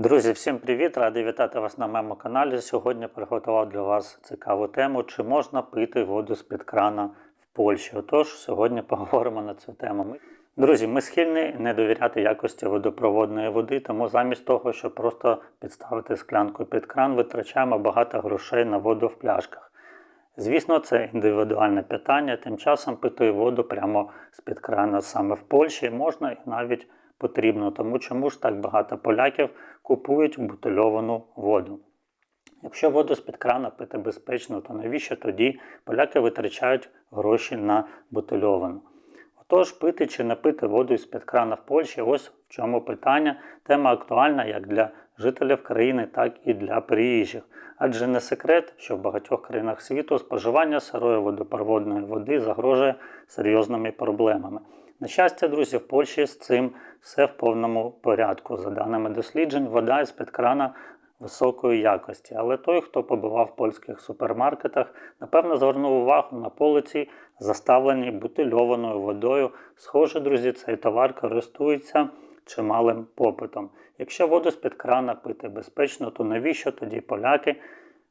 Друзі, всім привіт! Радий вітати вас на моєму каналі. Сьогодні приготував для вас цікаву тему, чи можна пити воду з-під крана в Польщі. Отож, сьогодні поговоримо на цю тему. Друзі, ми схильні не довіряти якості водопроводної води, тому замість того, щоб просто підставити склянку під кран, витрачаємо багато грошей на воду в пляшках. Звісно, це індивідуальне питання. Тим часом пити воду прямо з-під крана саме в Польщі можна і навіть потрібно. Тому чому ж так багато поляків купують бутильовану воду? Якщо воду з-під крана пити безпечно, то навіщо тоді поляки витрачають гроші на бутильовану? Отож, пити чи не пити воду з-під крана в Польщі, ось в чому питання. Тема актуальна як для жителів країни, так і для приїжджих. Адже не секрет, що в багатьох країнах світу споживання сирої водопроводної води загрожує серйозними проблемами. На щастя, друзі, в Польщі з цим все в повному порядку. За даними досліджень, вода з-під крана високої якості. Але той, хто побував в польських супермаркетах, напевно звернув увагу на полиці, заставлені бутильованою водою. Схоже, друзі, цей товар користується чималим попитом. Якщо воду з-під крана пити безпечно, то навіщо тоді поляки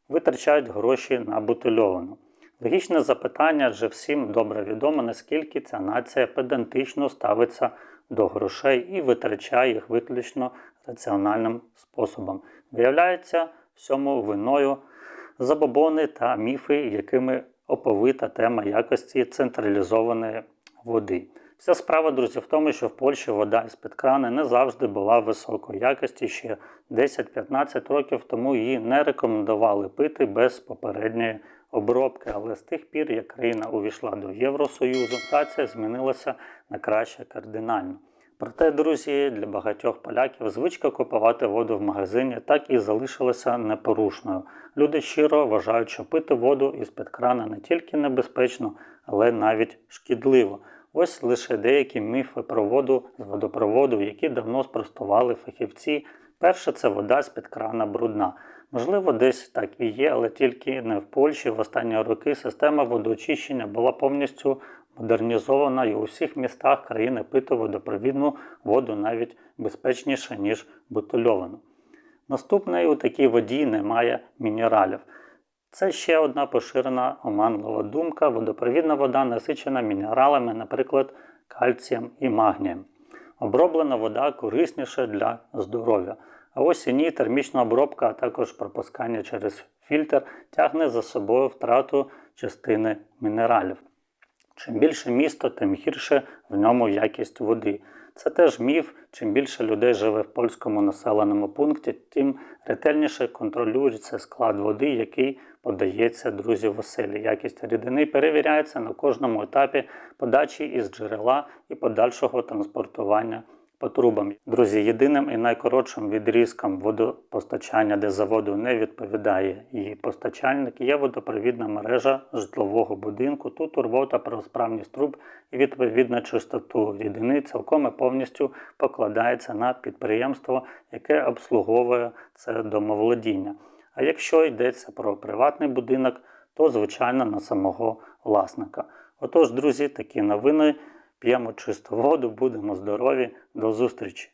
витрачають гроші на бутильовану? Логічне запитання, адже всім добре відомо, наскільки ця нація педантично ставиться до грошей і витрачає їх виключно раціональним способом. Виявляється, всьому виною забобони та міфи, якими оповита тема якості централізованої води. Вся справа, друзі, в тому, що в Польщі вода з-під крани не завжди була високої якості. Ще 10-15 років тому її не рекомендували пити без попередньої обробки. Але з тих пір, як країна увійшла до Євросоюзу, ситуація змінилася на краще кардинально. Проте, друзі, для багатьох поляків звичка купувати воду в магазині так і залишилася непорушною. Люди щиро вважають, що пити воду із-під крана не тільки небезпечно, але навіть шкідливо. Ось лише деякі міфи про воду з водопроводу, які давно спростували фахівці. Перше, це вода з-під крана брудна. Можливо, десь так і є, але тільки не в Польщі. В останні роки система водоочищення була повністю модернізована і у всіх містах країни пити водопровідну воду навіть безпечніше, ніж бутильовану. Наступне у такій воді немає мінералів. Це ще одна поширена оманлива думка. Водопровідна вода насичена мінералами, наприклад, кальцієм і магнієм. Оброблена вода корисніша для здоров'я. А ось і ні, термічна обробка, а також пропускання через фільтр тягне за собою втрату частини мінералів. Чим більше місто, тим гірше в ньому якість води. Це теж міф. Чим більше людей живе в польському населеному пункті, тим ретельніше контролюється склад води, який подається друзі в. Якість рідини перевіряється на кожному етапі подачі із джерела і подальшого транспортування по трубам. Друзі, єдиним і найкоротшим відрізком водопостачання, де за воду не відповідає її постачальник, є водопровідна мережа житлового будинку. Тут турбота про справність труб і відповідна чистоту рідини цілком і повністю покладається на підприємство, яке обслуговує це домоволодіння. А якщо йдеться про приватний будинок, то звичайно на самого власника. Отож, друзі, такі новини. П'ємо чисту воду, будемо здорові. До зустрічі!